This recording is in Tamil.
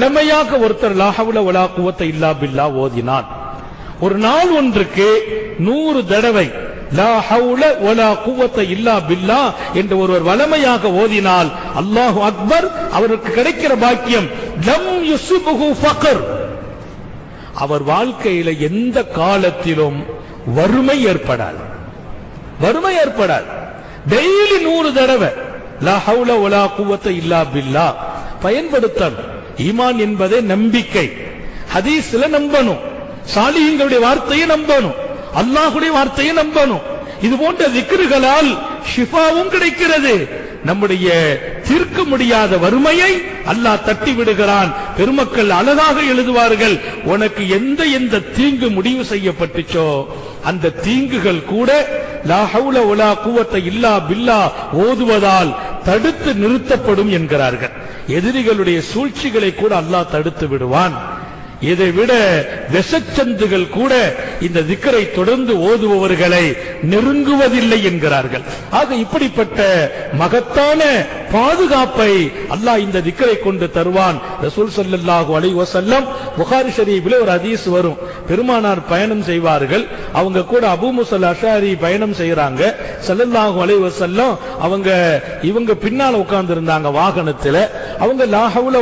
வளமையாக ஒருத்தர் லாஹவுல உலா குவத்தை இல்லா பில்லா ஓதினான் ஒரு நாள் ஒன்றுக்கு நூறு தடவை லா ஹவுல இல்லா பில்லா என்று ஒருவர் வளமையாக ஓதினால் அல்லாஹு அக்பர் அவருக்கு கிடைக்கிற பாக்கியம் லம் அவர் வாழ்க்கையில எந்த காலத்திலும் வறுமை ஏற்படாது. வறுமை ஏற்படாது. டெய்லி நூறு தடவை லா ஹவுல ஒலா குவத்த இல்லா பில்லா பயன்படுத்தணும். ஈமான் என்பதே நம்பிக்கை. ஹதீஸ்ல நம்பணும். சாலியங்களுடைய வார்த்தையை நம்பணும். அல்லாஹுடைய வார்த்தையை நம்பணும். இது போன்ற திக்ருகளால் ஷிஃபாவும் கிடைக்கிறது. நம்முடைய தீர்க்க முடியாத வறுமையை அல்லாஹ் தட்டி விடுகிறான். பெருமக்கள் அழகாக எழுதுவார்கள். உனக்கு எந்த எந்த தீங்கு முடிவு செய்யப்பட்டுச்சோ அந்த தீங்குகள் கூட லா ஹவுல கூவத்தை இல்லா பில்லா ஓதுவதால் தடுத்து நிறுத்தப்படும் என்கிறார்கள். எதிரிகளுடைய சூழ்ச்சிகளை கூட அல்லாஹ் தடுத்து விடுவான். இதை விட விஷச்சந்துகள் கூட இந்த திக்கரை தொடர்ந்து ஓதுபவர்களை நெருங்குவதில்லை என்கிறார்கள். ஆக இப்படிப்பட்ட மகத்தான பாதுகாப்பை அல்லாஹ் இந்த திக்கரை கொண்டு தருவான். ரசூல் ஸல்லல்லாஹு அலி வசல்லம் புகாரி ஷரீஃபில் ஒரு அதீஸ் வரும். பெருமானார் பயணம் செய்வார்கள். அவங்க கூட அபூ முசல் அஷாரி பயணம் செய்யறாங்க சல்லல்லாஹு அலி வசல்லம் அவங்க இவங்க பின்னால உட்கார்ந்து இருந்தாங்க வாகனத்துல. அவங்க லாகவுல